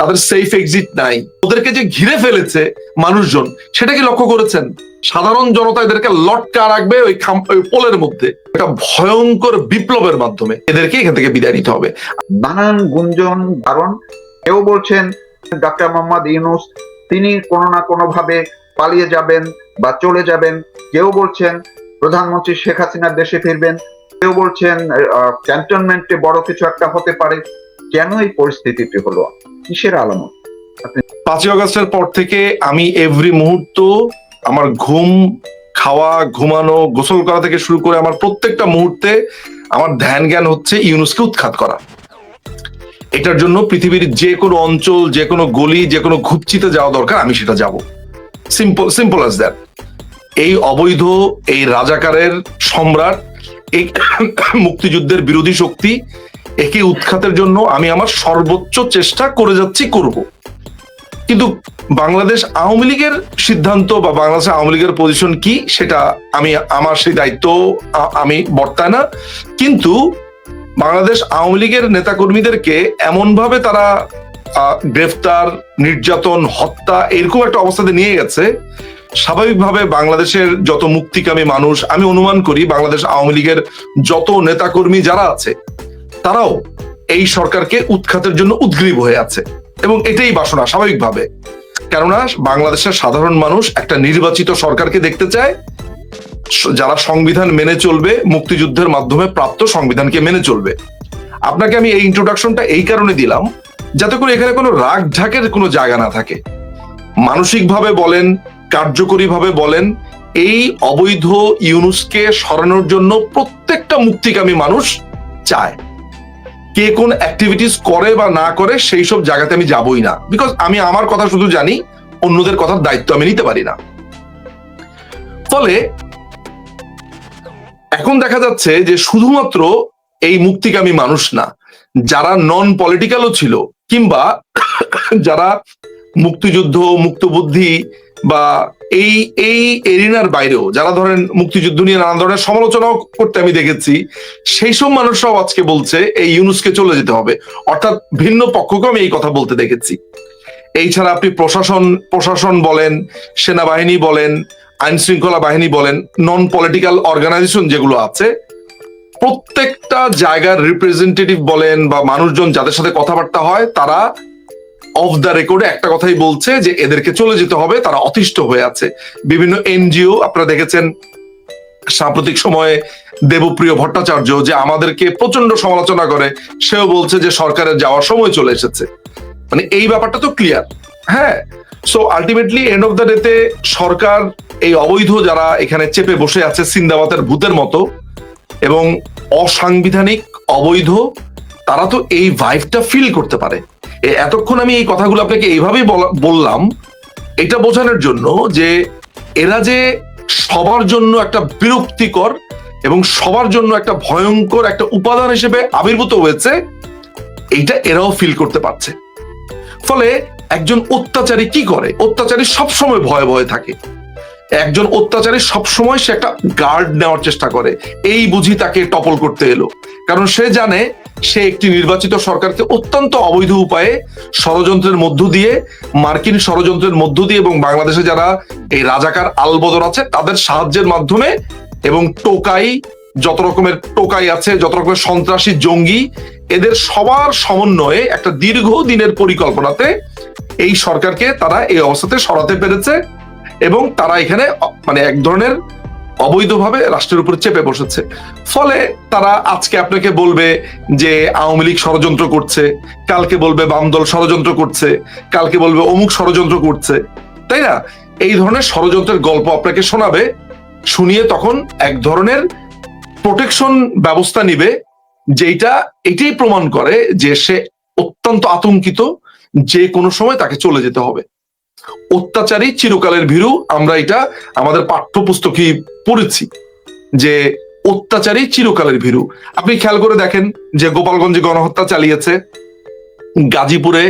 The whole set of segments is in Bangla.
তাদের সেফ এক্সিট নাই। ওদেরকে যে ঘিরে ফেলেছে মানুষজন, সেটা কি লক্ষ্য করেছেন? সাধারণ জনতা এদেরকে লটকা রাখবে ওই পোলের মধ্যে। একটা ভয়ঙ্কর বিপ্লবের মাধ্যমে এদেরকে এখান থেকে বিদায় নিতে হবে। নানান গুঞ্জন কারণ কেউ বলছেন ডক্টর মোহাম্মদ ইউনুস, তিনি কোনো না কোনো ভাবে পালিয়ে যাবেন বা চলে যাবেন। কেউ বলছেন, প্রধানমন্ত্রী শেখ হাসিনা দেশে ফিরবেন। কেউ বলছেন ক্যান্টনমেন্টে বড় কিছু একটা হতে পারে। কেন এই পরিস্থিতিটি হলো? কিসের আলামত? পাঁচই অগস্টের পর থেকে আমি এভরি মুহূর্ত আমার ঘুম, খাওয়া, ঘুমানো, গোসল করা থেকে শুরু করে আমার প্রত্যেকটা মুহূর্তে আমার ধ্যান জ্ঞান হচ্ছে ইউনুসকে উৎখাত করা। এটার জন্য পৃথিবীর যে কোনো অঞ্চল যে কোনো গলি যে কোনো ঘুপচিতে যাওয়া দরকার, আমি সেটা যাব। সিম্পল সিম্পল অ্যাজ দ্যাট এই অবৈধ, এই রাজাকারের সম্রাট, এই মুক্তিযুদ্ধের বিরোধী শক্তি একে উৎখাতের জন্য আমি আমার সর্বোচ্চ চেষ্টা করে যাচ্ছি, করব। কিন্তু বাংলাদেশ আওয়ামী লীগের সিদ্ধান্ত বা বাংলাদেশ আওয়ামী লীগের পজিশন কি, সেটা আমি, আমার সেই দায়িত্ব আমি বর্তায় না। কিন্তু বাংলাদেশ আওয়ামী লীগের নেতাকর্মীদেরকে এমন ভাবে তারা গ্রেফতার, নির্যাতন, হত্যা এরকম একটা অবস্থাতে নিয়ে গেছে। স্বাভাবিকভাবে বাংলাদেশের যত মুক্তিকামী মানুষ, আমি অনুমান করি বাংলাদেশ আওয়ামী লীগের যত নেতাকর্মী যারা আছে তারাও এই সরকারকে উৎখাতের জন্য উদ্গ্রীব হয়ে আছে এবং এটাই বাসনা স্বাভাবিকভাবে। কেননা বাংলাদেশের সাধারণ মানুষ একটা নির্বাচিত সরকারকে দেখতে চায়, যারা সংবিধান মেনে চলবে, মুক্তিযুদ্ধের মাধ্যমে প্রাপ্ত সংবিধানকে মেনে চলবে। আপনাকে আমি এই ইন্ট্রোডাকশনটা এই কারণে দিলাম, যাতে করে এখানে কোনো রাগ ঢাকের কোনো জায়গা না থাকে। মানসিকভাবে বলেন, কার্যকরীভাবে বলেন, এই অবৈধ ইউনুসকে সরানোর জন্য প্রত্যেকটা মুক্তিকামী মানুষ চায়। কে কোন অ্যাক্টিভিটিস করে বা না করে সেই সব জায়গাতে আমি যাবই না। বিকজ আমি আমার কথা শুধু জানি, অন্যদের কথার দায়িত্ব আমি নিতে পারি না। ফলে এখন দেখা যাচ্ছে যে শুধুমাত্র এই মুক্তিকামী মানুষ না, যারা নন পলিটিক্যালও ছিল, কিংবা যারা মুক্তিযুদ্ধ, মুক্তবুদ্ধি বা এই এই এরিনার বাইরেও, যারা ধরেন মুক্তিযুদ্ধ নিয়ে নানা ধরনের সমালোচনাও করতে আমি দেখেছি, সেই সব মানুষরাও আজকে বলছে এই ইউনুসকে চলে যেতে হবে। অর্থাৎ ভিন্ন পক্ষকে আমি এই কথা বলতে দেখেছি। এই ছাড়া আপনি প্রশাসন প্রশাসন বলেন, সেনাবাহিনী বলেন আইন শৃঙ্খলা বাহিনী বলেন নন পলিটিক্যাল অর্গানাইজেশন যেগুলো আছে, প্রত্যেকটা জায়গার রিপ্রেজেন্টেটিভ বলেন বা মানুষজন যাদের সাথে কথাবার্তা হয়, তারা অফ দ্য রেকর্ডে একটা কথাই বলছে যে এদেরকে চলে যেতে হবে, তারা অতিষ্ঠ হয়ে আছে। বিভিন্ন এনজিও, আপনারা দেখেছেন সাম্প্রতিক সময়ে দেবপ্রিয় ভট্টাচার্য যে আমাদেরকে প্রচণ্ড সমালোচনা করে, সেও বলছে যে সরকারের যাওয়ার সময় চলে এসেছে। মানে এই ব্যাপারটা তো ক্লিয়ার হ্যাঁ? So ultimately end of the ডেতে সরকার, এই অবৈধ যারা এখানে চেপে বসে আছে সিন্দাবাতের ভূতের মতো এবং অসাংবিধানিক, অবৈধ, তারা তো এই ভাইভটা ফিল করতে পারে। এতক্ষণ আমি এই কথাগুলো আপনাকে এইভাবেই বলা- বললাম। এটা বোঝানোর জন্য যে এরা যে সবার জন্য একটা বিরক্তিকর এবং সবার জন্য একটা ভয়ঙ্কর একটা উপাদান হিসেবে আবির্ভূত হয়েছে, এইটা এরাও ফিল করতে পারছে। ফলে একজন অত্যাচারী কি করে? অত্যাচারী সবসময় ভয়ে ভয়ে থাকে। একজন অত্যাচারী সবসময় সে একটা গার্ড নেওয়ার চেষ্টা করে। এই বুঝি তাকে টপল করতে এলো। কারণ সে জানে সে একটি নির্বাচিত সরকারকে অত্যন্ত অবৈধ উপায়ে ষড়যন্ত্রের মধ্য দিয়ে, মার্কিন ষড়যন্ত্রের মধ্য দিয়ে এবং বাংলাদেশে যারা এই রাজাকার আলবদর আছে, তাদের সাহায্যের মাধ্যমে এবং টোকাই, যত রকমের টোকাই আছে, যত রকমের সন্ত্রাসী জঙ্গি, এদের সবার সমন্বয়ে একটা দীর্ঘ দিনের পরিকল্পনাতে এই সরকারকে তারা এই অবস্থাতে সরাতে পেরেছে। এবং তারা এখানে মানে এক ধরনের অবৈধভাবে রাষ্ট্রের উপর চেপে বসেছে। ফলে তারা আজকে আপনাকে বলবে যে আওয়ামী লীগ ষড়যন্ত্র করছে, কালকে বলবে বাম দল ষড়যন্ত্র করছে, কালকে বলবে অমুক ষড়যন্ত্র করছে। তাই না? এই ধরনের ষড়যন্ত্রের গল্প আপনাকে শোনাবে, শুনিয়ে তখন এক ধরনের প্রোটেকশন ব্যবস্থা নিবে যেটা এটাই প্রমাণ করে যে সে অত্যন্ত আতঙ্কিত যে কোনো সময় তাকে চলে যেতে হবে। অত্যাচারী চিরকালের ভীরু, আমরা এটা আমাদের পাঠ্যপুস্তকে পড়েছি, যে অত্যাচারী চিরকালের ভীরু। আপনি খেয়াল করে দেখেন যে গোপালগঞ্জে গণহত্যা চালিয়েছে, গাজীপুরে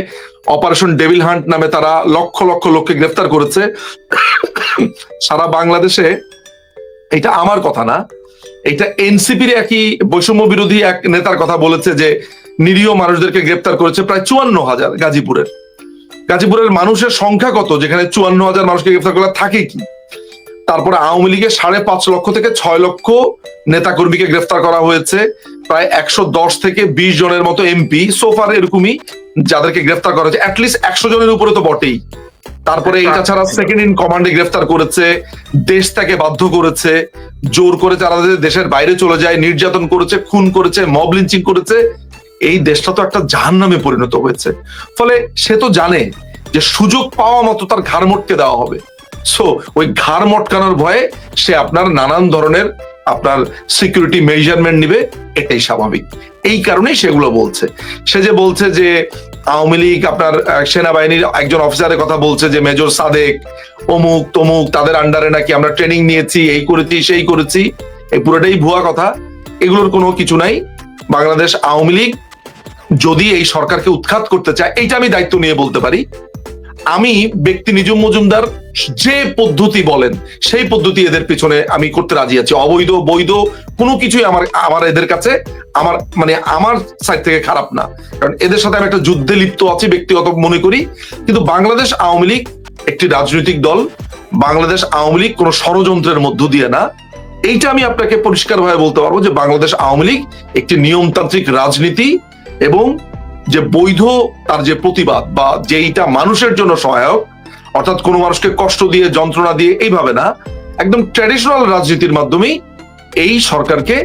অপারেশন ডেভিল হান্ট নামে তারা লক্ষ লক্ষ লোককে গ্রেফতার করেছে। সারা বাংলাদেশে এটা আমার কথা না, এটা এনসিপির একই বৈষম্য বিরোধী এক নেতার কথা বলেছে যে নিরীহ মানুষদেরকে গ্রেপ্তার করেছে প্রায় চুয়ান্ন হাজার গাজীপুরের। গাজীপুরের মানুষের সংখ্যা কত? যেখানে চুয়ান্ন হাজার মানুষকে গ্রেফতার করা থাকে কি? তারপরে আওয়ামী লীগের সাড়ে পাঁচ লক্ষ থেকে ছয় লক্ষ নেতাকর্মীকে গ্রেফতার করা হয়েছে। প্রায় একশো দশ থেকে বিশ জনের মতো এমপি। সোফার এরকমই যাদেরকে গ্রেফতার করা হয়েছে। অ্যাটলিস্ট একশো জনের উপরে তো বটেই। তারপরে এটা ছাড়া সেকেন্ড ইন কমান্ডে গ্রেফতার করেছে দেশ তাকে বাধ্য করেছে জোর করে তারা দেশের বাইরে চলে যায় নির্যাতন করেছে খুন করেছে মব লিঞ্চিং করেছে এই দেশটা তো একটা জাহান নামে পরিণত হয়েছে। ফলে সে তো জানে যে সুযোগ পাওয়া মতো তার ঘাড় মটকে দেওয়া হবে। সো ওই ঘাড় মটকানোর ভয়ে সে আপনার নানান ধরনের আপনার সিকিউরিটি মেজারমেন্ট নিবে, এটাই স্বাভাবিক। এই কারণেই সেগুলো বলছে। সে যে বলছে যে, আওয়ামী লীগ আপনার সেনাবাহিনীর একজন অফিসারের কথা বলছে যে, মেজর সাদেক, অমুক, তমুক, তাদের আন্ডারে নাকি আমরা ট্রেনিং নিয়েছি, এই করেছি, সেই করেছি। এই পুরোটাই ভুয়া কথা। এগুলোর কোনো কিছু নাই। বাংলাদেশ আওয়ামী লীগ যদি এই সরকারকে উৎখাত করতে চায়, এইটা আমি দায়িত্ব নিয়ে বলতে পারি। আমি ব্যক্তি নিজুম মজুমদার যে পদ্ধতি বলেন, সেই পদ্ধতি এদের পিছনে আমি করতে রাজি আছি। অবৈধ, বৈধ, কোনো কিছুই আমার আমার এদের কাছে আমার মানে আমার সাইড থেকে খারাপ না। কারণ এদের সাথে আমি একটা যুদ্ধে লিপ্ত আছি, ব্যক্তিগত মনে করি। কিন্তু বাংলাদেশ আওয়ামী লীগ একটি রাজনৈতিক দল, বাংলাদেশ আওয়ামী লীগ কোনো ষড়যন্ত্রের মধ্য দিয়ে না। এইটা আমি আপনাকে পরিষ্কারভাবে বলতে পারব যে বাংলাদেশ আওয়ামী লীগ একটি নিয়মতান্ত্রিক রাজনীতি এবং যে বৈধ তার যে প্রতিবাদ বা যেইটা মানুষের জন্য সহায়ক, অর্থাৎ কোনো মানুষকে কষ্ট দিয়ে, যন্ত্রণা দিয়ে, এইভাবে না, একদম ট্র্যাডিশনাল রাজনীতির মাধ্যমেই এই সরকারকে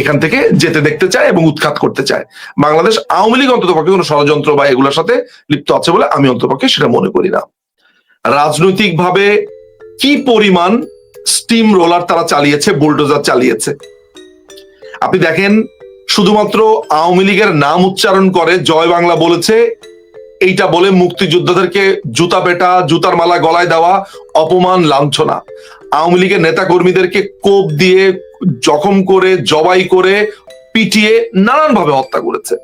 এখান থেকে যেতে দেখতে চায় এবং উৎখাত করতে চায়। বাংলাদেশ আওয়ামী লীগ অন্ততপক্ষে কোনো ষড়যন্ত্র বা এগুলোর সাথে লিপ্ত আছে বলে আমি অন্ততপক্ষে সেটা মনে করি না। রাজনৈতিকভাবে কি পরিমাণ স্টিম রোলার তারা চালিয়েছে বুলডোজার চালিয়েছে? আপনি দেখেন শুধুমাত্র আওয়ামী লীগের নাম উচ্চারণ করে জয় বাংলা বলেছে, এইটা বলে মুক্তিযোদ্ধাদেরকে জুতা পেটা জুতার মালা গলায় দেওয়া অপমান, লাঞ্ছনা। আওয়ামী লীগের নেতা কর্মীদেরকে কোপ দিয়ে জখম করে, জবাই করে পিটিয়ে নানান ভাবে হত্যা করেছে।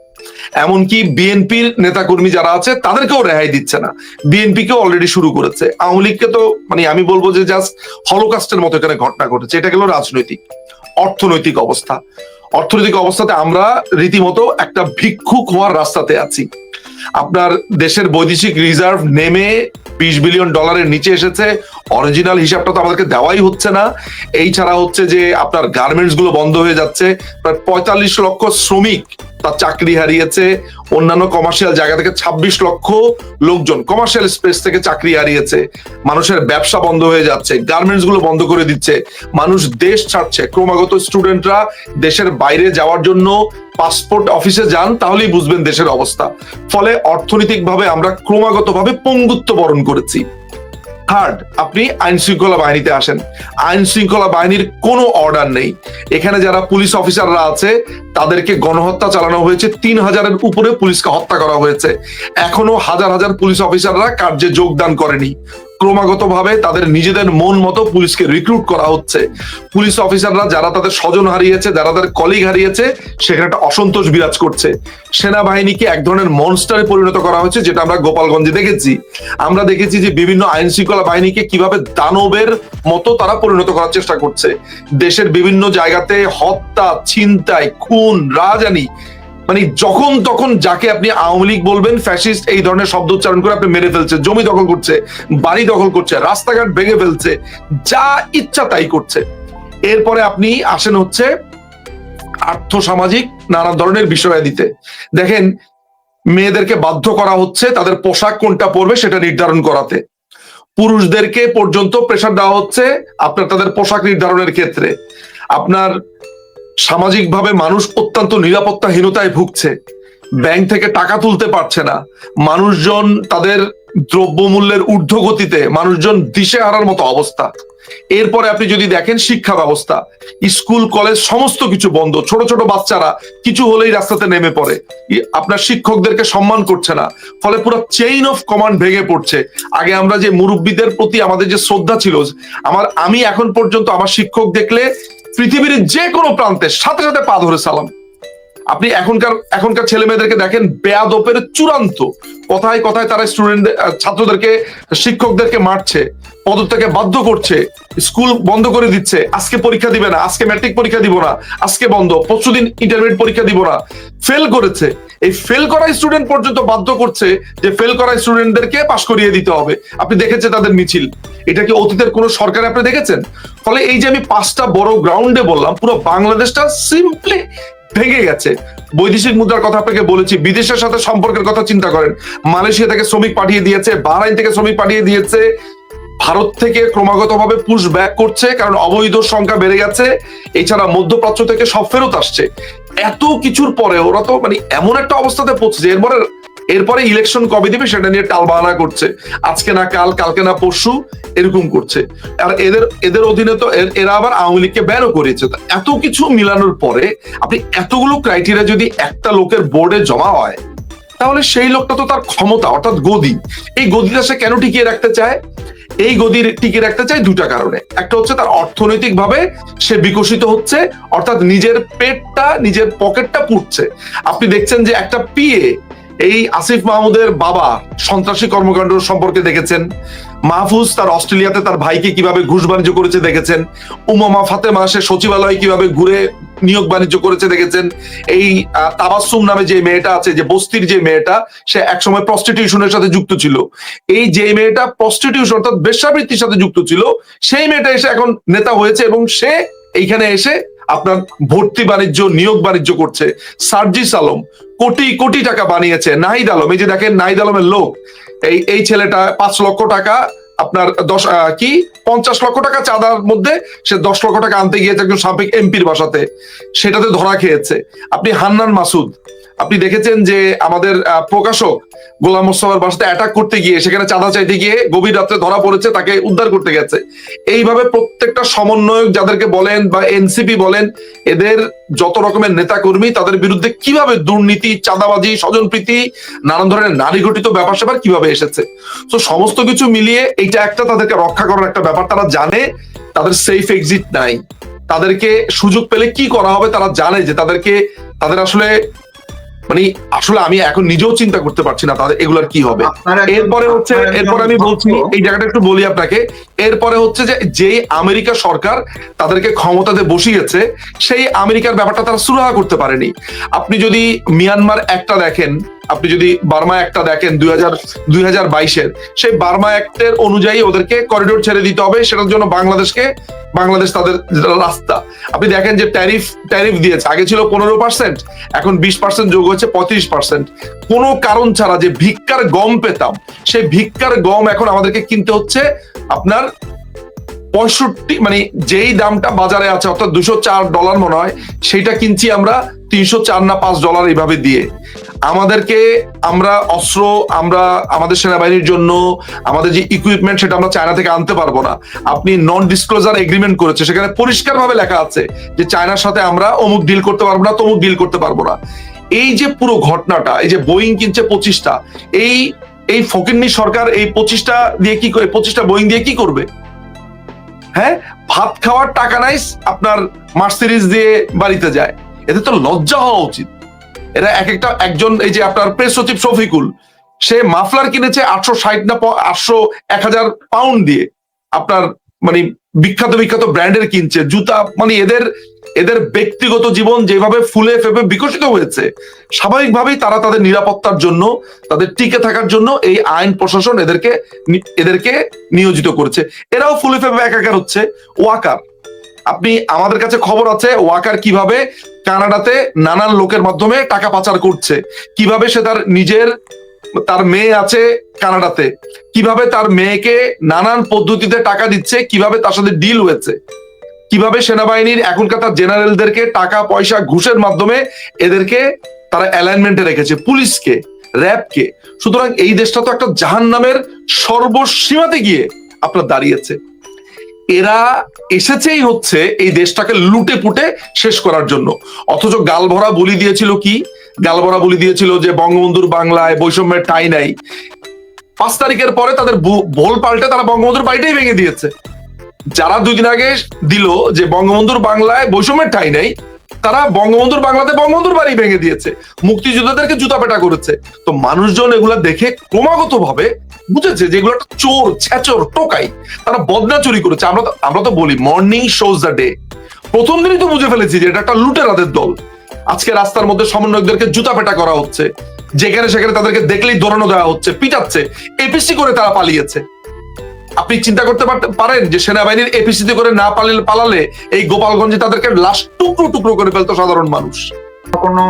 এমনকি বিএনপির নেতাকর্মী যারা আছে, তাদেরকেও রেহাই দিচ্ছে না। বিএনপি কেও অলরেডি শুরু করেছে। আওয়ামী লীগকে তো মানে আমি বলব যে জাস্ট হলোকাস্টের মতো এখানে ঘটনা ঘটেছে। এটা গেল রাজনৈতিক, অর্থনৈতিক অবস্থা। অর্থনৈতিক অবস্থাতে আমরা রীতিমতো একটা ভিক্ষুক হওয়ার রাস্তাতে আছি। আপনার দেশের বৈদেশিক রিজার্ভ নেমে বিশ বিলিয়ন ডলারের নিচে এসেছে। অরিজিনাল হিসাবটা তো আমাদেরকে দেওয়াই হচ্ছে না। এই ছাড়া হচ্ছে যে আপনার গার্মেন্টসগুলো বন্ধ হয়ে যাচ্ছে। প্রায় পঁয়তাল্লিশ লক্ষ শ্রমিক তার চাকরি হারিয়েছে। অন্যান্য কমার্শিয়াল জায়গা থেকে ছাব্বিশ লক্ষ লোকজন কমার্শিয়াল স্পেস থেকে চাকরি হারিয়েছে। মানুষের ব্যবসা বন্ধ হয়ে যাচ্ছে গার্মেন্টসগুলো বন্ধ করে দিচ্ছে। মানুষ দেশ ছাড়ছে। ক্রমাগত স্টুডেন্টরা দেশের বাইরে যাওয়ার জন্য পাসপোর্ট অফিসে যান, তাহলেই বুঝবেন দেশের অবস্থা। ফলে অর্থনৈতিকভাবে আমরা ক্রমাগতভাবে পঙ্গুত্ব বরণ করেছি। থার্ড, আপনি আইন শৃঙ্খলা বাহিনীতে আসেন। আইন শৃঙ্খলা বাহিনীর কোনো অর্ডার নেই। এখানে যারা পুলিশ অফিসাররা আছে, তাদেরকে গণহত্যা চালানো হয়েছে। তিন হাজারের উপরে পুলিশকে হত্যা করা হয়েছে। এখনও হাজার হাজার পুলিশ অফিসাররা কার্যে যোগদান করেনি। ক্রমাগত ভাবে তাদের নিজেদের মন মতো পুলিশকে রিক্রুট করা হচ্ছে। পুলিশ অফিসাররা যারা তাদের স্বজন হারিয়েছে, যারা তাদের কলিগ হারিয়েছে, সেখানে একটা অসন্তোষ বিরাজ করছে। সেনাবাহিনীকে এক ধরনের মনস্টারে পরিণত করা হয়েছে, যেটা আমরা গোপালগঞ্জে দেখেছি। আমরা দেখেছি যে বিভিন্ন আইন শৃঙ্খলা বাহিনীকে কীভাবে দানবের মতো তারা পরিণত করার চেষ্টা করছে। দেশের বিভিন্ন জায়গাতে হত্যা, ছিনতাই, খুন, রাজানি মানে যখন তখন যাকে আপনি আওয়ামী লীগ বলবেন ফ্যাসিস্ট এই ধরনের শব্দ উচ্চারণ করে আপনি মেরে ফেলছে, জমি দখল করছে, বাড়ি দখল করছে, রাস্তাঘাট ভেঙে ফেলছে, যা ইচ্ছা তাই করছে। এরপরে আপনি আসেন হচ্ছে আর্থ সামাজিক নানা ধরনের বিষয় দিতে। দেখেন, মেয়েদেরকে বাধ্য করা হচ্ছে, তাদের পোশাক কোনটা পরবে সেটা নির্ধারণ করাতে। পুরুষদেরকে পর্যন্ত প্রেশার দেওয়া হচ্ছে আপনার তাদের পোশাক নির্ধারণের ক্ষেত্রে। আপনার সামাজিকভাবে মানুষ অত্যন্ত নিরাপত্তাহীনতায় ভুগছে। ব্যাংক থেকে টাকা তুলতে পারছে না। মানুষজন তাদের দ্রব্যমূল্যের ঊর্ধ্বগতিতে মানুষজন দিশে হারার মতো অবস্থা। এরপরে আপনি যদি দেখেন শিক্ষা ব্যবস্থা, স্কুল, কলেজ সমস্ত কিছু বন্ধ। ছোট ছোট বাচ্চারা কিছু হলেই রাস্তাতে নেমে পড়ে। আপনার শিক্ষকদেরকে সম্মান করছে না। ফলে পুরো চেইন অফ কমান্ড ভেঙে পড়ছে। আগে আমরা যে মুরব্বীদের প্রতি আমাদের যে শ্রদ্ধা ছিল, আমার, আমি এখন পর্যন্ত আমার শিক্ষক দেখলে পৃথিবীর যে কোনো প্রান্তে সাথে সাথে পা ধরে সালাম। আপনি এখনকার এখনকার ছেলে মেয়েদেরকে দেখেন বেয়াদপের চূড়ান্ত। কথায় কথায় তারা স্টুডেন্ট ছাত্রদেরকে, শিক্ষকদেরকে মারছে, পদত্যাগে বাধ্য করছে, স্কুল বন্ধ করে দিচ্ছে, আজকে পরীক্ষা দিবে না, আজকে ম্যাট্রিক পরীক্ষা দিব না, আজকে বন্ধ, পরশুদিন ইন্টারমিডিয়েট পরীক্ষা দিব না। ফেল করেছে। এই ফেল করা স্টুডেন্ট পর্যন্ত বাধ্য করছে যে ফেল করা স্টুডেন্টদেরকে পাশ করিয়ে দিতে হবে। আপনি দেখেছেন তাদের মিছিল। এটা কি অতীতের কোন সরকার আপনি দেখেছেন? ফলে এই যে আমি পাঁচটা বড় গ্রাউন্ডে বললাম, পুরো বাংলাদেশটা সিম্পলি ভেঙে গেছে। বৈদেশিক মুদ্রার কথা আপনাকে বলেছি, বিদেশের সাথে সম্পর্কের কথা চিন্তা করেন। মালয়েশিয়া থেকে শ্রমিক পাঠিয়ে দিয়েছে, বাহরাইন থেকে শ্রমিক পাঠিয়ে দিয়েছে। ভারত থেকে ক্রমাগতভাবে পুশ ব্যাক করছে, কারণ অবৈধ সংখ্যা বেড়ে গেছে। এছাড়া মধ্যপ্রাচ্য থেকে সব ফেরত আসছে। এত কিছুর পরে ওরা তো মানে এমন একটা অবস্থাতে পৌঁছেছে, এরপরে এরপরে ইলেকশন কবে দিবে সেটা নিয়ে টালবাহানা করছে। আজকে না কাল, কালকে না পরশু, এরকম করছে। আর এদের এদের অধীনে তো এরা আবার আওয়ামী লীগকে ব্যানও করেছে এত কিছু মিলানোর পরে আপনি এতগুলো ক্রাইটেরিয়া যদি একটা লোকের বোর্ডে জমা হয়, তাহলে সেই লোকটা তো তার ক্ষমতা, অর্থাৎ গদি। এই গদিটা সে কেন টিকিয়ে রাখতে চায়? এই গদির টিকিয়ে রাখতে চায় দুটা কারণে। একটা হচ্ছে তার অর্থনৈতিক ভাবে সে বিকশিত হচ্ছে, অর্থাৎ নিজের পেটটা, নিজের পকেটটা পুড়ছে। আপনি দেখছেন যে একটা পিএ এই আসিফ মাহমুদের বাবা সন্ত্রাসী কর্মকাণ্ড সম্পর্কে দেখেছেন। মাহফুজ তার অস্ট্রেলিয়াতে তার ভাইকে কীভাবে ঘুষ বাণিজ্য করেছে দেখেছেন। উমামা ফাতেমা সে সচিবালয় কীভাবে ঘুরে নিয়োগ বাণিজ্য করেছে দেখেছেন। এই আহ, তাবাসসুম নামে যে মেয়েটা আছে যে বস্তির যে মেয়েটা সে একসময় প্রস্টিটিউশনের সাথে যুক্ত ছিল। এই যে মেয়েটা প্রস্টিটিউশন অর্থাৎ বেশ্যাবৃত্তির সাথে যুক্ত ছিল সেই মেয়েটা এসে এখন নেতা হয়েছে এবং সে এইখানে এসে আপনার ভর্তি বাণিজ্য, নিয়োগ বাণিজ্য করছে। সার্জিস আলম কোটি কোটি টাকা বানিয়েছে। নাহিদ আলম, এই যে দেখেন নাহিদ আলমের লোক, এই এই ছেলেটা পাঁচ লক্ষ টাকা, আপনার দশ কি? পঞ্চাশ লক্ষ টাকা চাঁদার মধ্যে সে দশ লক্ষ টাকা আনতে গিয়েছে একজন সাবেক এমপির বাসাতে। সেটাতে ধরা খেয়েছে। আপনি হান্নান মাসুদ আপনি দেখেছেন যে আমাদের প্রকাশক গোলাম মোস্তফার বাসাতে অ্যাটাক করতে গিয়ে, সেখানে চাঁদা চাইতে গিয়ে গভীর রাত্রে ধরা পড়েছে, তাকে উদ্ধার করতে গেছে। এইভাবে প্রত্যেকটা সমন্বয়ক যাদেরকে বলেন বা এনসিপি বলেন, এদের যত রকমের নেতা কর্মী তাদের বিরুদ্ধে কীভাবে দুর্নীতি, চাঁদাবাজি, স্বজনপ্রীতি, নানান ধরনের নারী ঘটিত ব্যাপার স্যাপার কীভাবে এসেছে? তো সমস্ত কিছু মিলিয়ে এইটা একটা তাদেরকে রক্ষা করার একটা ব্যাপার, তারা জানে তাদের সেফ এক্সিট নাই। তাদেরকে সুযোগ পেলে কি করা হবে, তারা জানে যে তাদেরকে, তাদের আসলে মানে আসলে আমি এখন নিজেও চিন্তা করতে পারছি না তাদের এগুলার কি হবে। এরপরে হচ্ছে এরপরে আমি বলছি এই জায়গাটা একটু বলি আপনাকে। এরপরে হচ্ছে যে যেই আমেরিকা সরকার তাদেরকে ক্ষমতাতে বসিয়েছে সেই আমেরিকার ব্যাপারটা তারা সুরাহা করতে পারেনি। আপনি যদি মিয়ানমার একটা দেখেন আপনি যদি বার্মা একটা দেখেন দুই হাজার দুই হাজার বাইশের, সেই বার্মা অ্যাক্টের অনুযায়ী ওদেরকে করিডোর ছেড়ে দিতে হবে, সেটার জন্য বাংলাদেশকে, বাংলাদেশ তাদের রাস্তা। আপনি দেখেন যে ট্যারিফ ট্যারিফ দিয়েছে, আগে ছিল পনেরো পার্সেন্ট এখন বিশ পার্সেন্ট যোগ হচ্ছে পঁয়ত্রিশ পার্সেন্ট কোনো কারণ ছাড়া যে ভিক্ষার গম পেতাম, সেই ভিক্ষার গম এখন আমাদেরকে কিনতে হচ্ছে আপনার পঁয়ষট্টি মানে যেই দামটা বাজারে আছে, অর্থাৎ দুশো চার ডলার মনে হয়, সেইটা কিনছি আমরা তিনশো চার না পাঁচ ডলার এইভাবে দিয়ে। আমাদেরকে আমরা অস্ত্র, আমরা আমাদের সেনাবাহিনীর জন্য, আমাদের যে ইকুইপমেন্ট সেটা আমরা চায়না থেকে আনতে পারব না। আপনি নন ডিসক্লোজার এগ্রিমেন্ট করেছে, সেখানে পরিষ্কার ভাবে লেখা আছে যে চায়নার সাথে আমরা অমুক ডিল করতে পারব না, তমুক ডিল করতে পারব না। এই যে পুরো ঘটনাটা, এই যে বোয়িং কিনছে পঁচিশটা, এই এই ফকিন্নি সরকার এই পঁচিশটা দিয়ে কি করে, পঁচিশটা বোয়িং দিয়ে কি করবে? হ্যাঁ? ভাত খাওয়ার টাকা নাই আপনার মার্সিডিজ দিয়ে বাড়িতে যায়। এতে তো লজ্জা হওয়া উচিত। এরা এক একটা একজন, এই যে আপনার প্রেস সচিব শফিকুল, সে মাফলার কিনেছে আটশো ষাট না আটশো এক হাজার পাউন্ড দিয়ে। আপনার মানে বিখ্যাত বিখ্যাত ব্র্যান্ডের কিনছে। জুতা মানে এদের এদের ব্যক্তিগত জীবন যেভাবে ফুলে ফেপে বিকশিত হয়েছে, স্বাভাবিকভাবেই তারা তাদের নিরাপত্তার জন্য, তাদের টিকে থাকার জন্য এই আইন প্রশাসন এদেরকে এদেরকে নিয়োজিত করছে। এরাও ফুলে ফেপে একাকার হচ্ছে। ওয়াকার আপনি আমাদের কাছে খবর আছে ওয়াকার কীভাবে কানাডাতে নানান লোকের মাধ্যমে টাকা পাচার করছে। কীভাবে সে তার নিজের, তার মেয়ে আছে কানাডাতে। কীভাবে তার মেয়েকে নানান পদ্ধতিতে টাকা দিচ্ছে, কীভাবে তার সাথে ডিল হয়েছে। কীভাবে সেনাবাহিনীর, এখনকার তার জেনারেলদেরকে টাকা, পয়সা, ঘুষের মাধ্যমে এদেরকে তারা অ্যালাইনমেন্টে রেখেছে, পুলিশকে, র্যাবকে। সুতরাং এই দেশটা তো একটা জাহান নামের সর্বসীমাতে গিয়ে আপনার দাঁড়িয়েছে। এরা এসেছেই হচ্ছে এই দেশটাকে লুটে পুটে শেষ করার জন্য। অথচ গালভরা বলি দিয়েছিল কি? গালভরা বলি দিয়েছিল যে বঙ্গবন্ধুর বাংলায় বৈষম্যের ঠাই নাই। পাঁচ তারিখের পরে তাদের ভোল পাল্টে তারা বঙ্গবন্ধুর বাড়িটাই ভেঙে দিয়েছে। যারা দুদিন আগে দিল যে বঙ্গবন্ধুর বাংলায় বৈষম্যের ঠাই নেই তারা বঙ্গবন্ধুর বাংলাতে বঙ্গবন্ধুর বাড়ি ভেঙে দিয়েছে। মুক্তিযোদ্ধাদেরকে জুতা পেটা করেছে। তো মানুষজন এগুলা দেখে ক্রমাগত ভাবে বুঝেছে যে এগুলো একটা চোর ছ্যাচর টোকাই। তারা বদনা চুরি করেছে। আমরা তো আমরা তো বলি মর্নিং শোজ দ্য ডে প্রথম দিনই তো বুঝে ফেলেছি যে এটা একটা লুটেরাদের দল। আজকে রাস্তার মধ্যে সমন্বয়কদেরকে জুতা পেটা করা হচ্ছে। যেখানে সেখানে তাদেরকে দেখলেই দৌড়ানো দেওয়া হচ্ছে, পিটাচ্ছে। এপিসি করে তারা পালিয়েছে। আপনি চিন্তা করতে পারেন যে সেনাবাহিনীর এপিসিতে করে না পালালে পালালে এই গোপালগঞ্জে তাদেরকে লাশ টুকরো টুকরো করে ফেলতো সাধারণ মানুষ। কোনো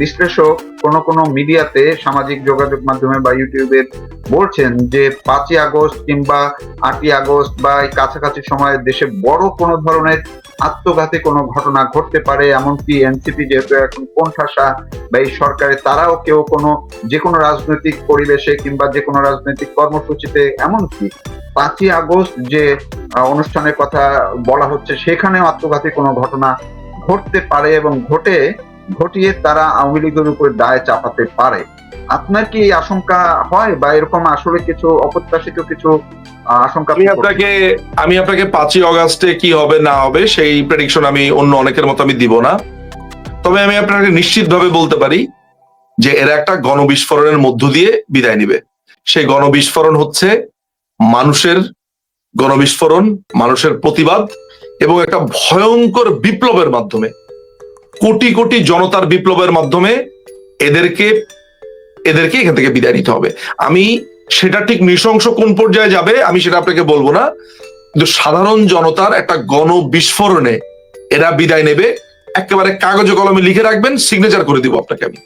বিশ্লেষক কোন কোন মিডিয়াতে সামাজিক যোগাযোগ মাধ্যমে বা ইউটিউবে বলছেন যে পাঁচই আগস্ট কিংবা আটই আগস্ট বা এই কাছাকাছি সময়ে দেশে বড় কোনো ধরনের আত্মঘাতী কোনো ঘটনা ঘটতে পারে, এমনকি এনসিপি যেহেতু এখন কোণঠাসা বা এই সরকারে, তারাও কেউ কোনো যে কোনো রাজনৈতিক পরিবেশে কিংবা যে কোনো রাজনৈতিক কর্মসূচিতে, এমনকি পাঁচই আগস্ট যে অনুষ্ঠানের কথা বলা হচ্ছে, সেখানেও আত্মঘাতী কোনো ঘটনা ঘটতে পারে এবং ঘটে, ঘটিয়ে তারা আওয়ামী লীগের উপর দায় চাপাতে পারে। আপনার কি আশঙ্কা হয় বা এরকম আসলে কিছু অপ্রত্যাশিত কিছু আশঙ্কা আমি আপনাকে আমি আপনাকে পাঁচই অগাস্টে কি হবে না হবে সেই প্রেডিকশন আমি অন্য অনেকের মতো আমি দিব না। তবে আমি আপনাকে নিশ্চিতভাবে বলতে পারি যে এরা একটা গণবিস্ফোরণের মধ্য দিয়ে বিদায় নিবে। সেই গণবিস্ফোরণ হচ্ছে মানুষের গণবিস্ফোরণ মানুষের প্রতিবাদ এবং একটা ভয়ঙ্কর বিপ্লবের মাধ্যমে কোটি কোটি জনতার বিপ্লবের মাধ্যমে এদেরকে এদেরকে এখান থেকে বিদায় নিতে হবে। আমি সেটা ঠিক নৃশংস কোন পর্যায়ে যাবে, আমি সেটা আপনাকে বলব না। কিন্তু সাধারণ জনতার একটা গণ বিস্ফোরণে এরা বিদায় নেবে। একেবারে কাগজে কলমে লিখে রাখবেন সিগনেচার করে দিব আপনাকে আমি।